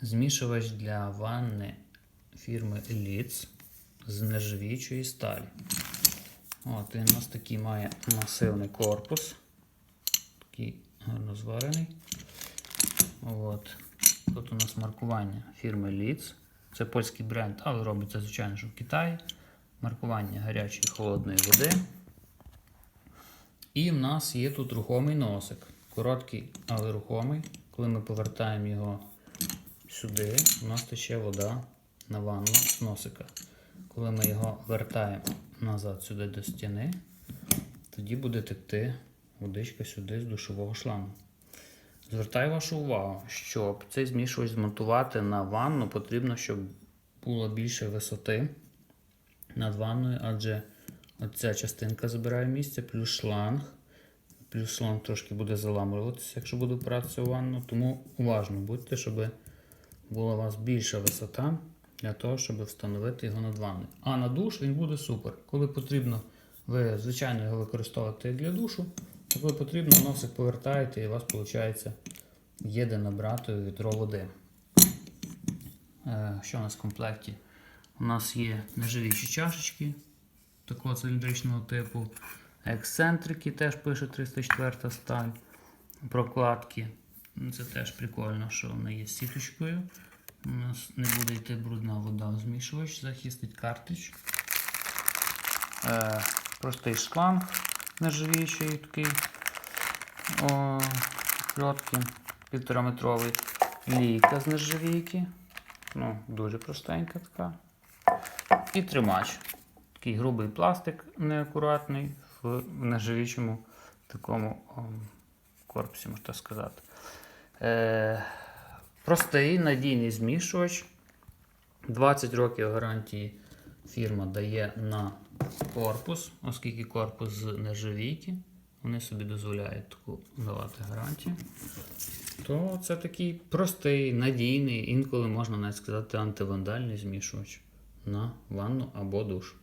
Змішувач для ванни фірми Elitz з нержавіючої сталі. От, він у нас такий має масивний корпус. Такий гарно зварений. От. Тут у нас маркування фірми Litz. Це польський бренд, але робиться, звичайно, що в Китаї. Маркування гарячої холодної води. І в нас є тут рухомий носик. Короткий, але рухомий. Коли ми повертаємо його сюди, у нас тече вода на ванну з носика. Коли ми його вертаємо назад сюди до стіни, тоді буде текти водичка сюди з душового шлангу. Звертаю вашу увагу, щоб цей змішувач змонтувати на ванну, потрібно, щоб було більше висоти над ванною, адже оця частинка забирає місце, плюс шланг. Плюс шланг трошки буде заламуватися, якщо буде опиратися у ванну. Тому уважно будьте, щоб була у вас більша висота для того, щоб встановити його над ванною. А на душ він буде супер. Коли потрібно, ви звичайно його використовуєте для душу, а коли потрібно, носик повертаєте і у вас виходить є де набрати відро води. Е, Що у нас в комплекті? У нас є нержавіючі чашечки такого циліндричного типу. Ексцентрики теж пише 304 сталь. Прокладки. Ну, Це теж прикольно, що вони є з сіточкою. У нас не буде йти брудна вода в змішувач, захистить картридж. Е, простий шланг нержавіючий такий. О, пльотки півтораметровий. Лійка з нержавійки. Ну, дуже простенька така. І тримач. Такий грубий пластик неакуратний в нержавічому такому о, корпусі, можна сказати. Е, простий надійний змішувач. 20 років гарантії фірма дає на корпус, оскільки корпус з нержавійки. Вони собі дозволяють таку давати гарантію. То це такий простий, надійний, інколи можна навіть сказати антивандальний змішувач на ванну або душ.